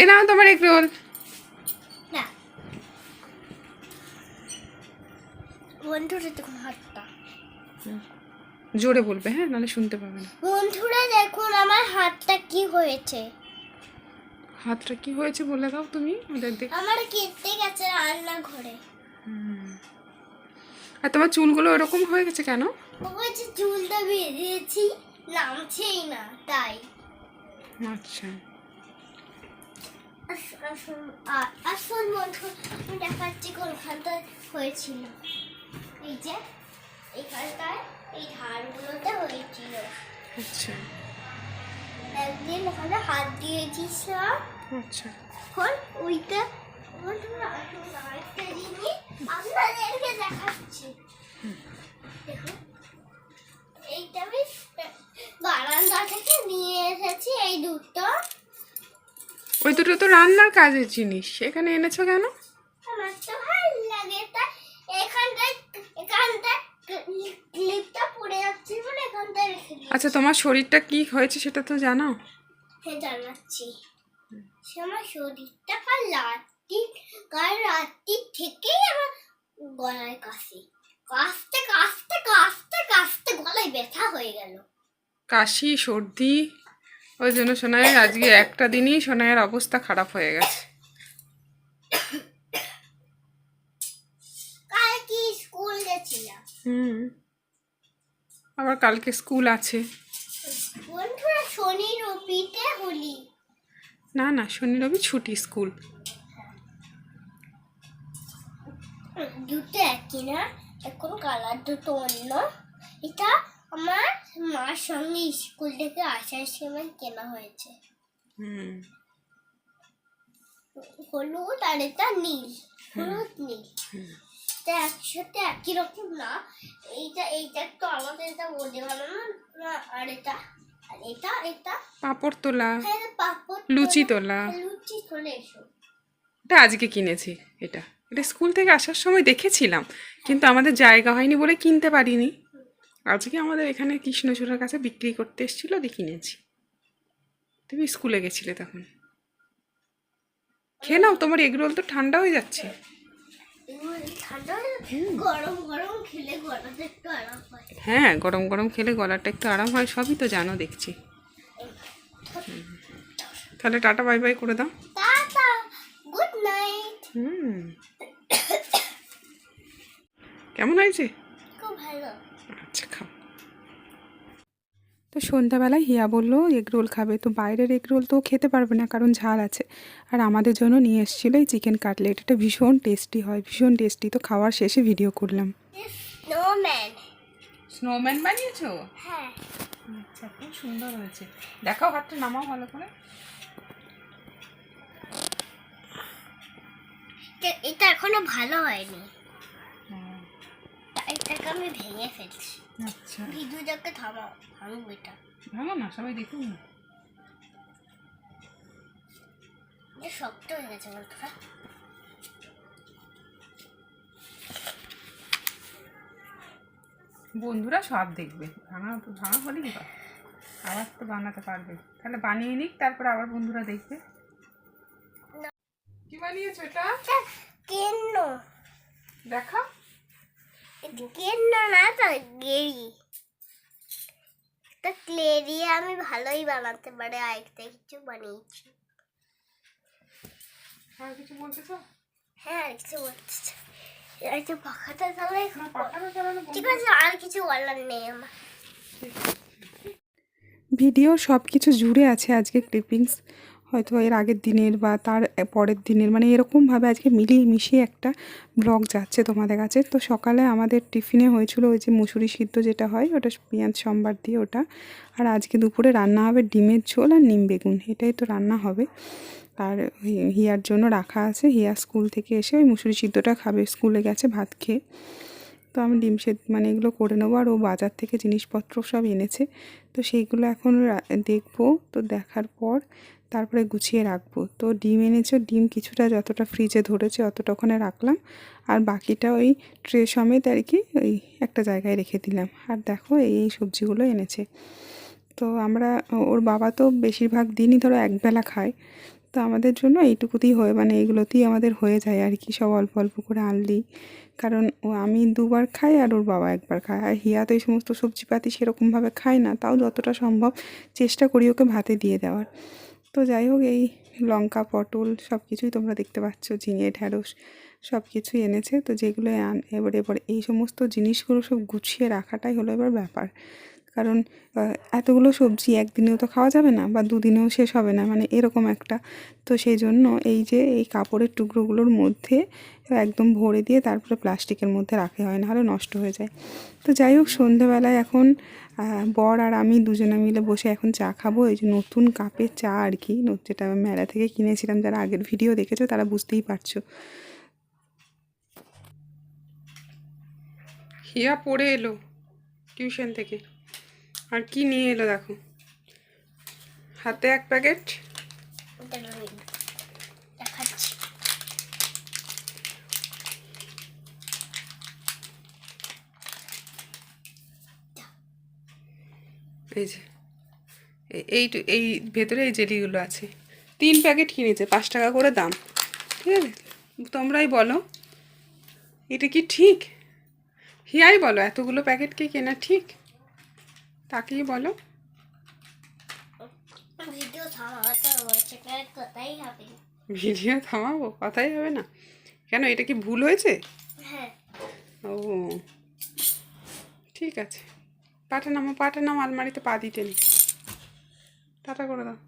এ নাও তোমার egg roll. বন্ধুরা দেখুন হাতটা। জোরে বলবে হ্যাঁ নাহলে শুনতে পাবে না। বন্ধুরা দেখুন আমার হাতটা কি হয়েছে। হাতটা কি হয়েছে বলে দাও তুমি ওদের দেখ। আমার কেটে গেছে রান্নাঘরে। আর তোমার চুলগুলো এরকম হয়ে গেছে কেন? যে চুলটা বেরিয়েছি নামছেই না তাই। আচ্ছা। আসল আমি দেখাচ্ছি কোনখানটা হয়েছিল। এই যে এইখানটায় এই ধারগুলোতে হয়েছিল। আচ্ছা। একদিন ওখানে হাত দিয়েছিলাম আচ্ছা। এখন ওইটা আরেকটা জিনিস আপনাদেরকে দেখাচ্ছি। দেখুন এইটা আমি বারান্দা থেকে নিয়ে এসেছি এই দুটো। ওই দুটো তো রান্নার কাজের জিনিস। এখানে এনেছো কেন? আমার তো ভালো লাগে তাই এখানটায় এখানটায় ক্লিপটা পড়ে যাচ্ছে বলে রেখে আচ্ছা তোমার শরীরটা কি হয়েছে সেটা তো জানো? হ্যাঁ জানাচ্ছি। আমার শরীরটা কাল রাত্রি কাল রাত্রি থেকেই আমার গলায় কাশি। কাশতে কাশতে কাশতে কাশতে গলায় ব্যথা হয়ে গেল। কাশি সর্দি? ওই জন্য সোনাইয়ের আজকে একটা দিনই সোনাইয়ের অবস্থা খারাপ হয়ে গেছে। হুম। আবার কালকে স্কুল আছে। না না শনি রবি ছুটি স্কুল। দুটো একই না এখন কালার দুটো অন্য। এটা আমার মার সঙ্গে স্কুল থেকে আসার সময় কেনা হয়েছে। হুম। হলুদ আর এটা নীল হলুদ নীল। এটা একসাথে একই রকম না এইটা এইটা একটু আলাদা এটা বলে বানানো না আর এটা আর এটা এটা। পাপড় তোলা হ্যাঁ পাপড় লুচি তোলা। লুচি চলে এসো এটা আজকে কিনেছি এটা। এটা স্কুল থেকে আসার সময় দেখেছিলাম কিন্তু আমাদের জায়গা হয়নি বলে কিনতে পারিনি। আজকে আমাদের এখানে কৃষ্ণচূড়ার কাছে বিক্রি করতে এসেছিল দিয়ে কিনেছি। তুমি স্কুলে গেছিলে তখন। খেয়ে নাও তোমার এগরোল তো ঠান্ডা হয়ে যাচ্ছে। হয়ে। গরম গরম খেলে হ্যাঁ গরম গরম গলাটা একটু আরাম হয় সবই তো জানো দেখছি। তাহলে টাটা বাই বাই করে দাও। Good night. হুম। কেমন হয়েছে? খুব ভালো। আচ্ছা খাও তো সন্ধ্যাবেলায় হিয়া বলল এগ রোল খাবে। তো বাইরের এগ রোল তো খেতে পারবে না কারণ ঝাল আছে। আর আমাদের জন্য নিয়ে এসেছিল এই চিকেন কাটলেট। এটা ভীষণ টেস্টি হয় ভীষণ টেস্টি। তো খাওয়ার শেষে ভিডিও করলাম। স্নোম্যান স্নোম্যান বানিয়েছো? হ্যাঁ। আচ্ছা খুব সুন্দর হয়েছে। দেখাও হাতটা নামাও ভালো করে। এটা- এটা এখনও ভালো হয়নি। এটাকে আমি ভেঙে ফেলছি। আচ্ছা। ভিডিওটাকে থামাও ভাঙবো এটা। ভালো না সবাই দেখুন। না এটা শক্ত হয়ে গেছে বন্ধুরা বন্ধুরা সব দেখবে। ভাঙা তো ভাঙা হলে কি আবার তো বানাতে পারবে। তাহলে বানিয়ে নিক তারপর আবার বন্ধুরা দেখবে। কি বানিয়েছো এটা? কেন? দেখা না তো গেরি তো ক্লে দিয়ে আমি ভালোই বানাতে পারি আরেকটা কিছু বানিয়েছি। আর কিছু বলতে হ্যাঁ আর কিছু বলছি আর কিছু পাখাটা তাহলে না পাঠানো চালানো ঠিক আছে আর কিছু বলার নেই আমার। ভিডিও সব কিছু জুড়ে আছে আজকে ক্লিপিংস হয়তো এর আগের দিনের বা তার পরের দিনের মানে এরকমভাবে আজকে মিলিয়ে মিশিয়ে একটা ব্লগ যাচ্ছে তোমাদের কাছে। তো সকালে আমাদের টিফিনে হয়েছিল ওই যে মুসুরি সিদ্ধ যেটা হয়, ওটা পেঁয়াজ সম্বার দিয়ে ওটা। আর আজকে দুপুরে রান্না হবে ডিমের ঝোল আর নিম বেগুন, এটাই তো রান্না হবে। আর হিয়ার জন্য রাখা আছে, হিয়া স্কুল থেকে এসে ওই মুসুরি সিদ্ধটা খাবে, স্কুলে গেছে ভাত খেয়ে। তো আমি ডিম সেদ্ধ মানে এগুলো করে নেব আর ও বাজার থেকে জিনিসপত্র সব এনেছে। তো সেইগুলো এখন দেখব। তো দেখার পর তারপরে গুছিয়ে রাখব। তো ডিম এনেছে, ডিম কিছুটা যতটা ফ্রিজে ধরেছে অতটা ওখানে রাখলাম। আর বাকিটা ওই ট্রে সমেত আর কি ওই একটা জায়গায় রেখে দিলাম। আর দেখো এই সবজিগুলো এনেছে। তো আমরা, ওর বাবা তো বেশিরভাগ দিনই ধরো একবেলা খায়। তো আমাদের জন্য এইটুকুতেই হয় মানে এইগুলোতেই আমাদের হয়ে যায় আর কি, সব অল্প অল্প করে আনলি কারণ ও, আমি দুবার খাই আর ওর বাবা একবার খায়। আর হিয়া তো এই সমস্ত সবজিপাতি সেরকমভাবে খায় না, তাও যতটা সম্ভব চেষ্টা করি ওকে ভাতে দিয়ে দেওয়ার। তো যাই হোক, এই লঙ্কা, পটল সব কিছুই তোমরা দেখতে পাচ্ছ, ঝিঙে, ঢ্যাঁড়স সব কিছুই এনেছে। তো যেগুলো আন, এবার এবার এই সমস্ত জিনিসগুলো সব গুছিয়ে রাখাটাই হলো এবার ব্যাপার। কারণ এতগুলো সবজি একদিনেও তো খাওয়া যাবে না বা দুদিনেও শেষ হবে না মানে এরকম একটা। তো সেই জন্য এই যে, এই কাপড়ের টুকরোগুলোর মধ্যে একদম ভরে দিয়ে তারপরে প্লাস্টিকের মধ্যে রাখা হয়, নাহলে নষ্ট হয়ে যায়। তো যাই হোক, সন্ধেবেলায় এখন বর আর আমি দুজনে মিলে বসে এখন চা খাব। এই যে নতুন কাপের চা আর কি যেটা মেলা থেকে কিনেছিলাম, যারা আগের ভিডিও দেখেছ তারা বুঝতেই পারছ। হিয়া পড়ে এলো, টিউশন থেকে। আর কি নিয়ে এলো দেখো? হাতে এক প্যাকেট। এই যে, এই এই ভেতরে এই জেলিগুলো আছে। তিন প্যাকেট কিনেছে, পাঁচ টাকা করে দাম। ঠিক আছে? তোমরাই বলো, এটা কি ঠিক? হিয়াই বলো, এতগুলো প্যাকেট কি কেনা ঠিক? তাকেই বলো। ভিডিও থামাতে হচ্ছে হবে। ভিডিও থামাবো? কথাই হবে না? কেন এটা কি ভুল হয়েছে? হ্যাঁ। ও ঠিক আছে। পাঠানো নামো নাম আলমারিতে পা দিতে নি। টাটা করে দাও।